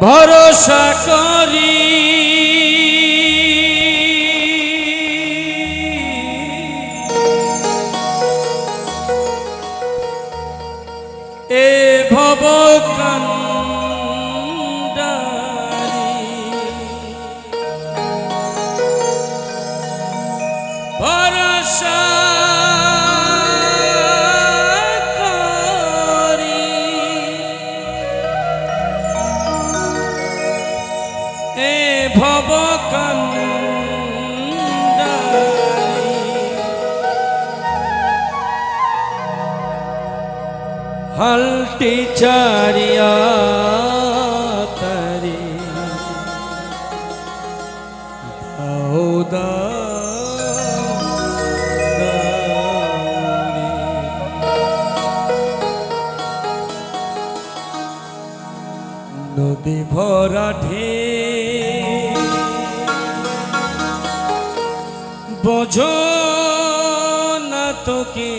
ভরসা করি। हल्टी चारिया तरी बहुदा নদী ভরা ঢে বোঝো না তোকে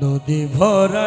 নদী ভরা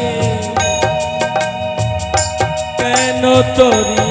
তরি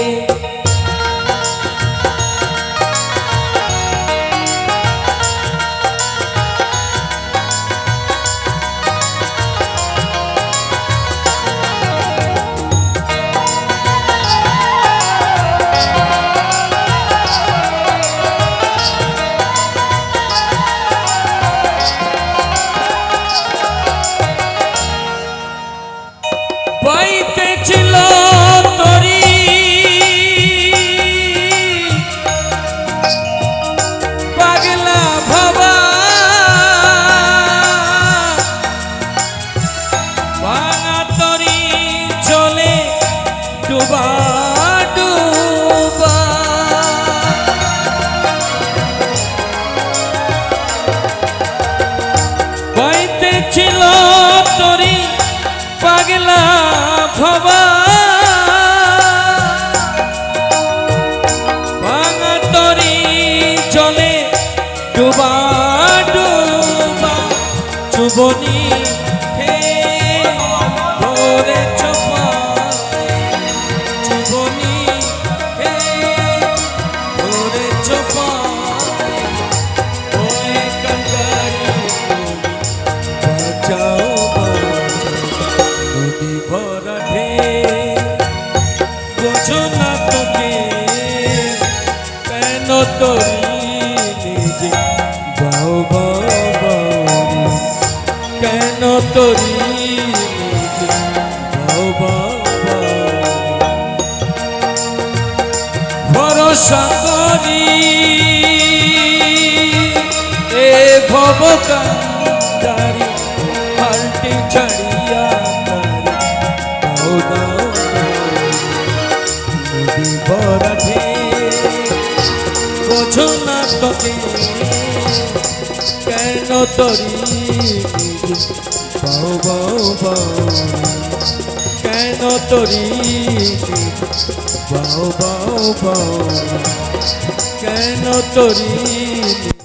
ভালোবাস কেন তোরি নিজে বাউ বাউ কেন তোরি নিজে বাউ বাউ ভরসা করি, এ ভব কান্দারি হালটি ছাড়িয়া তারি। বোঝো না তোকে। কেন তরি বাউ বাউ বাউ। কেন তরি বাউ বাউ বাউ। কেন তরি